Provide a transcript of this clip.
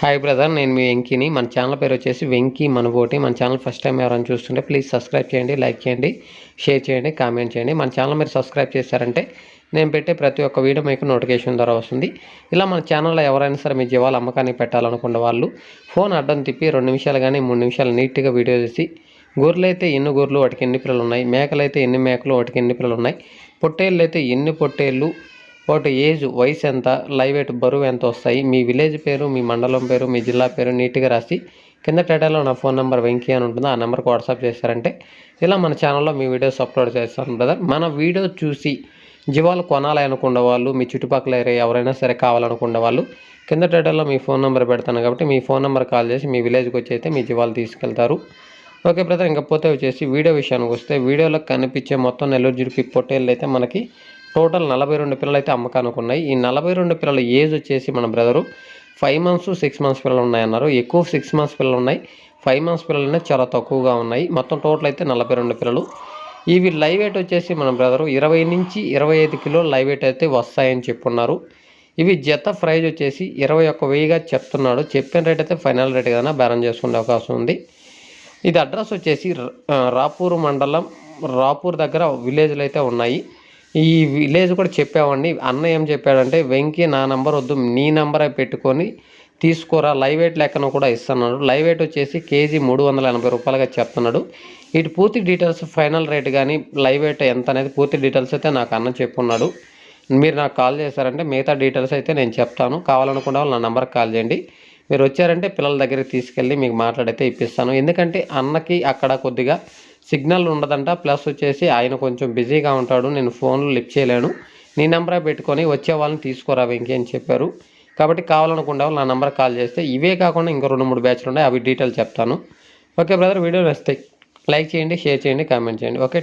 Hi brother నేను మీ వెంకీని. మన channel పేరు వచ్చేసి వెంకీ మనబోటి మన ఛానల్ ఫస్ట్ టైం ఎవరైనా చూస్తుంటే ప్లీజ్ సబ్స్క్రైబ్ చేయండి లైక్ చేయండి షేర్ చేయండి కామెంట్ చేయండి. మన ఛానల్ మీరు సబ్స్క్రైబ్ చేశారంటే నేను పెట్టే ప్రతి ఒక్క వీడియో మీకు నోటిఫికేషన్ ద్వారా వస్తుంది. ఇలా మన ఛానల్లో ఎవరైనా సరే మీ జీవాలు అమ్మకానికి పెట్టాలనుకున్న వాళ్ళు ఫోన్ అడ్డం తిప్పి రెండు నిమిషాలు కానీ మూడు నిమిషాలు నీట్గా వీడియో తీసి గొర్రెలు అయితే ఎన్ని గొర్రెలు వాటికి ఎన్ని పిల్లలు ఉన్నాయి మేకలు అయితే ఎన్ని మేకలు వాటికి ఎన్ని పిల్లలు ఉన్నాయి పొట్టేళ్ళు అయితే ఎన్ని పొట్టేళ్ళు వాటి ఏజ్ వయసు ఎంత లైవ్ ఎయిట్ బరువు ఎంత వస్తాయి మీ విలేజ్ పేరు మీ మండలం పేరు మీ జిల్లా పేరు నీట్గా రాసి కింద టైటల్లో నా ఫోన్ నెంబర్ వెంకీ అని ఉంటుంది ఆ నెంబర్కి వాట్సాప్ చేశారంటే ఇలా మన ఛానల్లో మీ వీడియోస్ అప్లోడ్ చేస్తాను బ్రదర్. మన వీడియో చూసి జీవాలు కొనాలి అనుకున్న వాళ్ళు మీ చుట్టుపక్కల ఏరియా ఎవరైనా సరే కావాలనుకున్న వాళ్ళు కింద టైటల్లో మీ ఫోన్ నెంబర్ పెడతాను కాబట్టి మీ ఫోన్ నెంబర్ కాల్ చేసి మీ విలేజ్కి వచ్చి అయితే మీ జీవాలు తీసుకెళ్తారు. Okay brother. ఇంకపోతే వచ్చేసి వీడియో విషయానికి వస్తే వీడియోలో కనిపించే మొత్తం నెల్లూరు జుడిపి పొట్టేళ్ళు అయితే మనకి టోటల్ నలభై రెండు పిల్లలు అయితే అమ్మకానికి ఉన్నాయి ఈ నలభై రెండు పిల్లల ఏజ్ వచ్చేసి మన brother five months six months పిల్లలు ఉన్నాయన్నారు. ఎక్కువ సిక్స్ మంత్స్ పిల్లలు ఉన్నాయి. ఫైవ్ మంత్స్ పిల్లలు చాలా తక్కువగా ఉన్నాయి. మొత్తం టోటల్ అయితే నలభై రెండు పిల్లలు. ఇవి లైవ్ వెయిట్ వచ్చేసి మన బ్రదరు ఇరవై నుంచి ఇరవై ఐదు కిలో లైవ్ వెయిట్ అయితే వస్తాయని చెప్పున్నారు. ఇవి జత ప్రైజ్ వచ్చేసి ఇరవై ఒక్క వెయ్యిగా చెప్తున్నాడు. చెప్పిన రేట్ అయితే ఫైనల్ రేట్ కదా బేరం చేసుకునే అవకాశం ఉంది. ఇది అడ్రస్ వచ్చేసి రాపూర్ మండలం రాపూర్ దగ్గర విలేజ్లు అయితే ఉన్నాయి. ఈ విలేజ్ కూడా చెప్పామండి. అన్న ఏం చెప్పాడంటే వెంకీ నా నంబర్ వద్దు నీ నంబరే పెట్టుకొని తీసుకోరా లైవ్ వెయిట్ లెక్కన కూడా ఇస్తున్నాడు. లైవ్ వెయిట్ వచ్చేసి కేజీ మూడు వందల ఎనభై రూపాయలుగా చెప్తున్నాడు. ఇటు పూర్తి డీటెయిల్స్ ఫైనల్ రేట్ కానీ లైవ్ వెయిట్ ఎంత అనేది పూర్తి డీటెయిల్స్ అయితే నాకు అన్న చెప్పున్నాడు. మీరు నాకు కాల్ చేశారంటే మిగతా డీటెయిల్స్ అయితే నేను చెప్తాను. కావాలనుకున్న వాళ్ళు నా నెంబర్కి కాల్ చేయండి. మీరు వచ్చారంటే పిల్లల దగ్గరికి తీసుకెళ్ళి మీకు మాట్లాడితే ఇప్పిస్తాను. ఎందుకంటే అన్నకి అక్కడ కొద్దిగా సిగ్నల్ ఉండదంట. ప్లస్ వచ్చేసి ఆయన కొంచెం బిజీగా ఉంటాడు. నేను ఫోన్లో లిఫ్ట్ చేయలేను. నీ నెంబరే పెట్టుకొని వచ్చే వాళ్ళని తీసుకోరా వెంకీ అని చెప్పారు. కాబట్టి కావాలనుకునే వాళ్ళు నా నెంబర్ కాల్ చేస్తే ఇవే కాకుండా ఇంకో రెండు మూడు బ్యాచ్లు ఉన్నాయి. అవి డీటెయిల్ చెప్తాను. ఓకే బ్రదర్ వీడియో నచ్చితే లైక్ చేయండి షేర్ చేయండి కామెంట్ చేయండి. ఓకే